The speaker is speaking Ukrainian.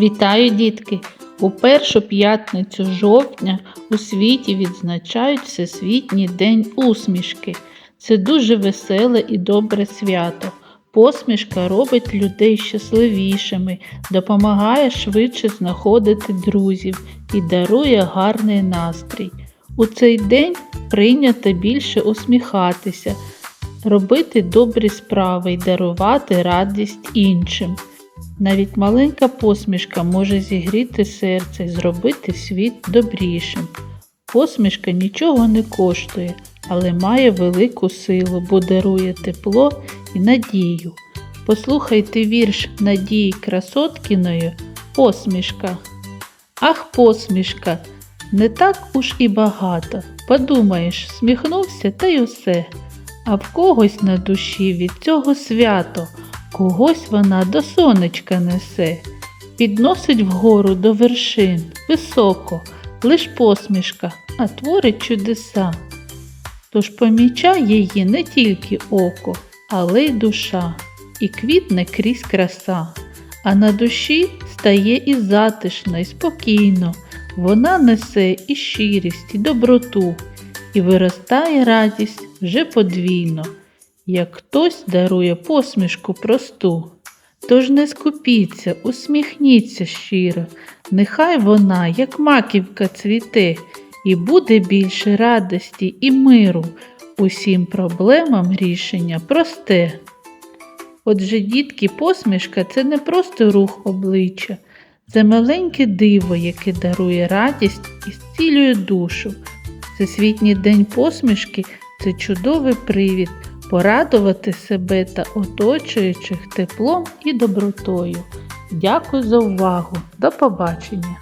Вітаю, дітки! У першу п'ятницю жовтня у світі відзначають Всесвітній день усмішки. Це дуже веселе і добре свято. Посмішка робить людей щасливішими, допомагає швидше знаходити друзів і дарує гарний настрій. У цей день прийнято більше усміхатися, робити добрі справи і дарувати радість іншим. Навіть маленька посмішка може зігріти серце і зробити світ добрішим. Посмішка нічого не коштує, але має велику силу, бо дарує тепло і надію. Послухайте вірш Надії Красоткіної Посмішка. Ах, посмішка, не так уж і багато. Подумаєш, сміхнувся та й усе. А в когось на душі від цього свято. Когось вона до сонечка несе, підносить вгору до вершин, високо, лиш посмішка, а творить чудеса. Тож помічає її не тільки око, але й душа, і квітне крізь краса, а на душі стає і затишно, і спокійно, вона несе і щирість, і доброту, і виростає радість вже подвійно як хтось дарує посмішку просту. Тож не скупіться, усміхніться щиро, нехай вона, як маківка, цвіте, і буде більше радості і миру, усім проблемам рішення просте. Отже, дітки, посмішка це не просто рух обличчя, це маленьке диво, яке дарує радість і зцілює душу. Всесвітній день посмішки це чудовий привід порадувати себе та оточуючих теплом і добротою. Дякую за увагу. До побачення!